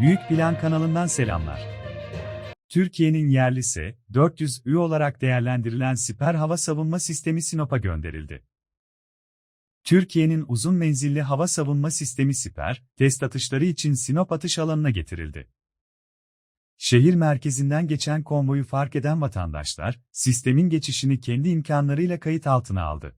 Büyük Plan kanalından selamlar. Türkiye'nin yerlisi, 400 Ü olarak değerlendirilen siper hava savunma sistemi Sinop'a gönderildi. Türkiye'nin uzun menzilli hava savunma sistemi Siper, test atışları için Sinop atış alanına getirildi. Şehir merkezinden geçen konvoyu fark eden vatandaşlar, sistemin geçişini kendi imkanlarıyla kayıt altına aldı.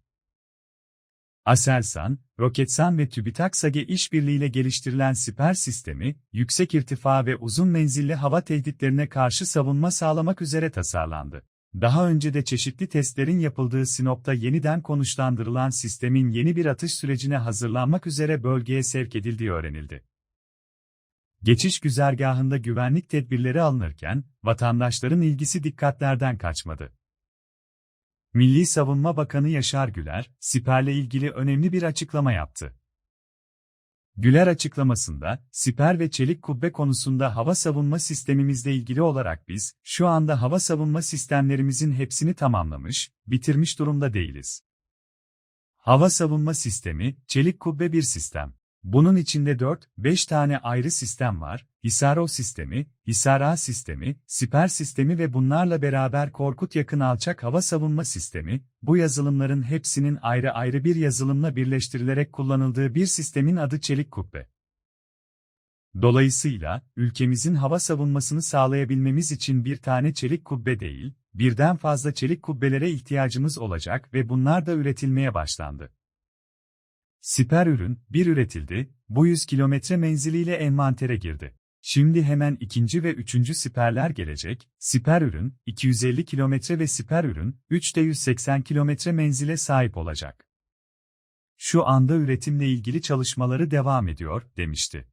Aselsan, Roketsan ve TÜBİTAK SAGE işbirliğiyle geliştirilen siper sistemi, yüksek irtifa ve uzun menzilli hava tehditlerine karşı savunma sağlamak üzere tasarlandı. Daha önce de çeşitli testlerin yapıldığı Sinop'ta yeniden konuşlandırılan sistemin yeni bir atış sürecine hazırlanmak üzere bölgeye sevk edildiği öğrenildi. Geçiş güzergahında güvenlik tedbirleri alınırken, vatandaşların ilgisi dikkatlerden kaçmadı. Milli Savunma Bakanı Yaşar Güler, siperle ilgili önemli bir açıklama yaptı. Güler açıklamasında, siper ve çelik kubbe konusunda hava savunma sistemimizle ilgili olarak biz, şu anda hava savunma sistemlerimizin hepsini tamamlamış, bitirmiş durumda değiliz. Hava savunma sistemi, çelik kubbe bir sistem. Bunun içinde 4-5 tane ayrı sistem var, Hisaro sistemi, Hisar-A sistemi, Siper sistemi ve bunlarla beraber Korkut yakın alçak hava savunma sistemi, bu yazılımların hepsinin ayrı ayrı bir yazılımla birleştirilerek kullanıldığı bir sistemin adı Çelik Kubbe. Dolayısıyla, ülkemizin hava savunmasını sağlayabilmemiz için bir tane çelik kubbe değil, birden fazla çelik kubbelere ihtiyacımız olacak ve bunlar da üretilmeye başlandı. Siper ürün, bir üretildi, bu 100 kilometre menziliyle envantere girdi. Şimdi hemen ikinci ve üçüncü siperler gelecek, siper ürün, 250 kilometre ve siper ürün, 3 de 180 kilometre menzile sahip olacak. Şu anda üretimle ilgili çalışmaları devam ediyor, demişti.